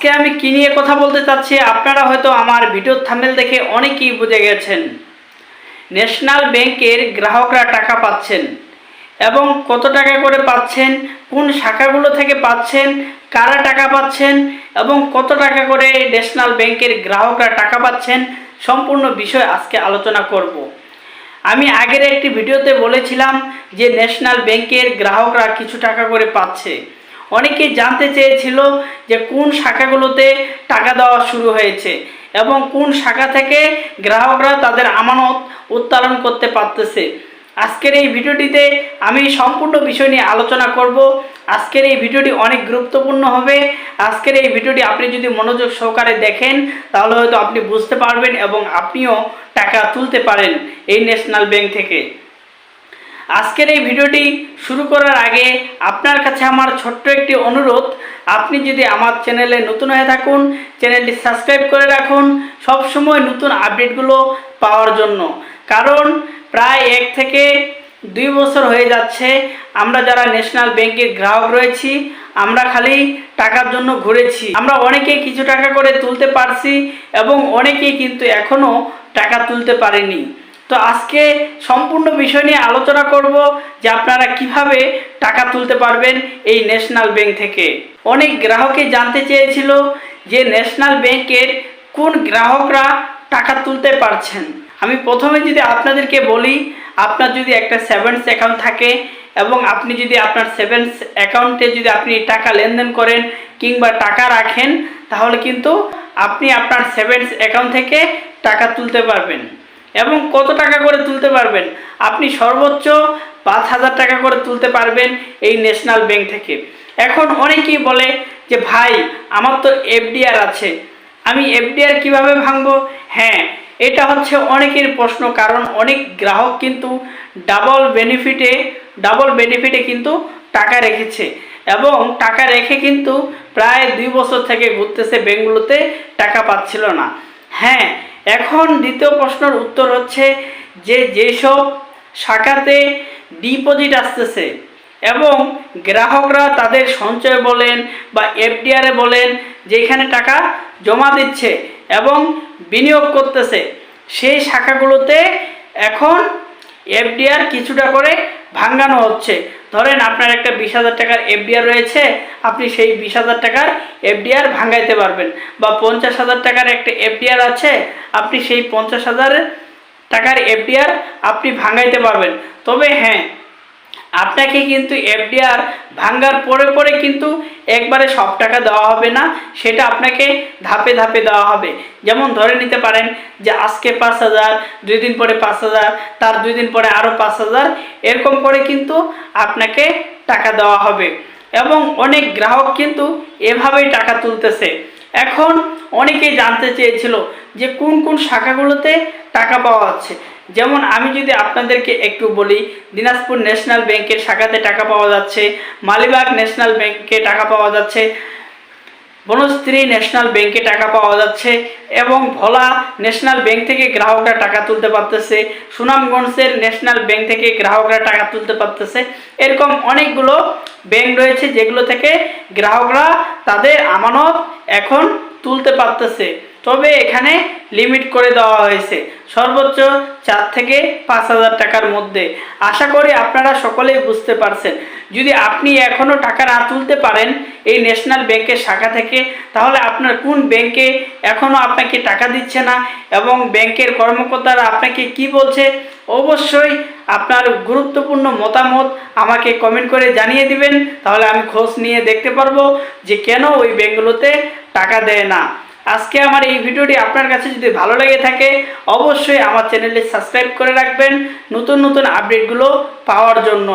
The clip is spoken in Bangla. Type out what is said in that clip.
আজকে আমি কি নিয়ে কথা বলতে চাচ্ছি, আপনারা হয়তো আমার ভিডিওর থামেল দেখে অনেকেই বুঝে গেছেন। ন্যাশনাল ব্যাংকের গ্রাহকরা টাকা পাচ্ছেন এবং কত টাকা করে পাচ্ছেন, কোন শাখাগুলো থেকে পাচ্ছেন, কারা টাকা পাচ্ছেন এবং কত টাকা করে ন্যাশনাল ব্যাংকের গ্রাহকরা টাকা পাচ্ছেন সম্পূর্ণ বিষয় আজকে আলোচনা করব। আমি আগের একটি ভিডিওতে বলেছিলাম যে ন্যাশনাল ব্যাংকের গ্রাহকরা কিছু টাকা করে পাচ্ছে। অনেকে জানতে চেয়েছিল যে কোন শাখাগুলোতে টাকা দেওয়া শুরু হয়েছে এবং কোন শাখা থেকে গ্রাহকরা তাদের আমানত উত্তোলন করতে পারতেছে। আজকের এই ভিডিওটিতে আমি সম্পূর্ণ বিষয় নিয়ে আলোচনা করব। আজকের এই ভিডিওটি অনেক গুরুত্বপূর্ণ হবে। আজকের এই ভিডিওটি আপনি যদি মনোযোগ সহকারে দেখেন, তাহলে হয়তো আপনি বুঝতে পারবেন এবং আপনিও টাকা তুলতে পারেন এই ন্যাশনাল ব্যাংক থেকে। আজকের এই ভিডিওটি শুরু করার আগে আপনার কাছে আমার ছোট্ট একটি অনুরোধ। আপনি যদি আমার চ্যানেলে নতুন হয়ে থাকুন, চ্যানেলটি সাবস্ক্রাইব করে রাখুন। সব সময় নতুন আপডেটগুলো পাওয়ার জন্য। কারণ প্রায় এক থেকে দুই বছর হয়ে যাচ্ছে আমরা যারা ন্যাশনাল ব্যাংকের গ্রাহক রয়েছি, আমরা খালি টাকার জন্য ঘুরেছি। আমরা অনেকেই কিছু টাকা করে তুলতে পারছি এবং অনেকেই কিন্তু এখনও টাকা তুলতে পারেনি। তো আজকে সম্পূর্ণ বিষয় নিয়ে আলোচনা করব যে আপনারা কীভাবে টাকা তুলতে পারবেন এই ন্যাশনাল ব্যাংক থেকে। অনেক গ্রাহকে জানতে চেয়েছিল যে ন্যাশনাল ব্যাংকের কোন গ্রাহকরা টাকা তুলতে পারছেন। আমি প্রথমে যদি আপনাদেরকে বলি, আপনার যদি একটা সেভেন্স অ্যাকাউন্ট থাকে এবং আপনি যদি আপনার সেভেন্স অ্যাকাউন্টে যদি আপনি টাকা লেনদেন করেন কিংবা টাকা রাখেন, তাহলে কিন্তু আপনি আপনার সেভেন্স অ্যাকাউন্ট থেকে টাকা তুলতে পারবেন। এবং কত টাকা করে তুলতে পারবেন? আপনি সর্বোচ্চ পাঁচ হাজার টাকা করে তুলতে পারবেন এই ন্যাশনাল ব্যাংক থেকে। এখন অনেকেই বলে যে, ভাই, আমার তো এফডিআর আছে। আমি এফডিআর কীভাবে ভাঙবো? হ্যাঁ এটা হচ্ছে অনেকের প্রশ্ন, কারণ অনেক গ্রাহক কিন্তু ডাবল বেনিফিটে ডাবল বেনিফিটে কিন্তু টাকা রেখেছে। এবং টাকা রেখে কিন্তু প্রায় দুই বছর থেকে ঘুরতেছে, ব্যাঙ্কগুলোতে টাকা পাচ্ছিল না। হ্যাঁ এখন দ্বিতীয় প্রশ্নের উত্তর হচ্ছে যে যেসব শাখাতে ডিপোজিট আসতেছে এবং গ্রাহকরা তাদের সঞ্চয় বলেন বা এফডিআরে বলেন যেখানে টাকা জমা দিচ্ছে এবং বিনিয়োগ করতেছে, সেই শাখাগুলোতে এখন এফডিআর কিছুটা করে ভাঙ্গানো হচ্ছে। ধরেন আপনার একটা বিশ হাজার টাকার এফডিআর রয়েছে, আপনি সেই বিশ হাজার টাকার এফডিআর ভাঙ্গাইতে পারবেন। বা পঞ্চাশ হাজার টাকার একটা এফডিআর আছে, আপনি সেই পঞ্চাশ হাজার টাকার এফডিআর আপনি ভাঙ্গাইতে পারবেন। তবে হ্যাঁ আপনাকে কিন্তু এফডিআর ভাঙ্গার পরে পরে কিন্তু একবারে সব টাকা দেওয়া হবে না, সেটা আপনাকে ধাপে ধাপে দেওয়া হবে। যেমন ধরে নিতে পারেন যে আজকে পাঁচ হাজার, দুই দিন পরে পাঁচ হাজার, তার দুই দিন পরে আরও পাঁচ হাজার, এরকম করে কিন্তু আপনাকে টাকা দেওয়া হবে। এবং অনেক গ্রাহক কিন্তু এভাবেই টাকা তুলতেছে। এখন অনেকেই জানতে চেয়েছিল যে কোন কোন শাখাগুলোতে টাকা পাওয়া যাচ্ছে। যেমন আমি যদি আপনাদেরকে একটু বলি, দিনাজপুর ন্যাশনাল ব্যাংকের শাখাতে টাকা পাওয়া যাচ্ছে, মালিবাগ ন্যাশনাল ব্যাংকে টাকা পাওয়া যাচ্ছে, বনশ্রী ন্যাশনাল ব্যাংকে টাকা পাওয়া যাচ্ছে এবং ভোলা ন্যাশনাল ব্যাংক থেকে গ্রাহকরা টাকা তুলতে পারতেছে, সুনামগঞ্জের ন্যাশনাল ব্যাংক থেকে গ্রাহকরা টাকা তুলতে পারতেছে, এরকম অনেকগুলো ব্যাংক রয়েছে যেগুলো থেকে গ্রাহকরা তাদের আমানত এখন তুলতে পারতেছে। তবে এখানে লিমিট করে দেওয়া হয়েছে। সর্বোচ্চ চার থেকে পাঁচ হাজার টাকার মধ্যে। আশা করি আপনারা সকলেই বুঝতে পারছেন। যদি আপনি এখনও টাকা না তুলতে পারেন এই ন্যাশনাল ব্যাংকের শাখা থেকে, তাহলে আপনার কোন ব্যাংকে এখনও আপনাকে টাকা দিচ্ছে না এবং ব্যাংকের কর্মকর্তারা আপনাকে কি বলছে অবশ্যই আপনার গুরুত্বপূর্ণ মতামত আমাকে কমেন্ট করে জানিয়ে দিবেন। তাহলে আমি খোঁজ নিয়ে দেখতে পারব যে কেন ওই ব্যাঙ্কগুলোতে টাকা দেয় না। আজকে আমার এই ভিডিওটি আপনার কাছে যদি ভালো লেগে থাকে, অবশ্যই আমার চ্যানেলটি সাবস্ক্রাইব করে রাখবেন নতুন নতুন আপডেটগুলো পাওয়ার জন্য।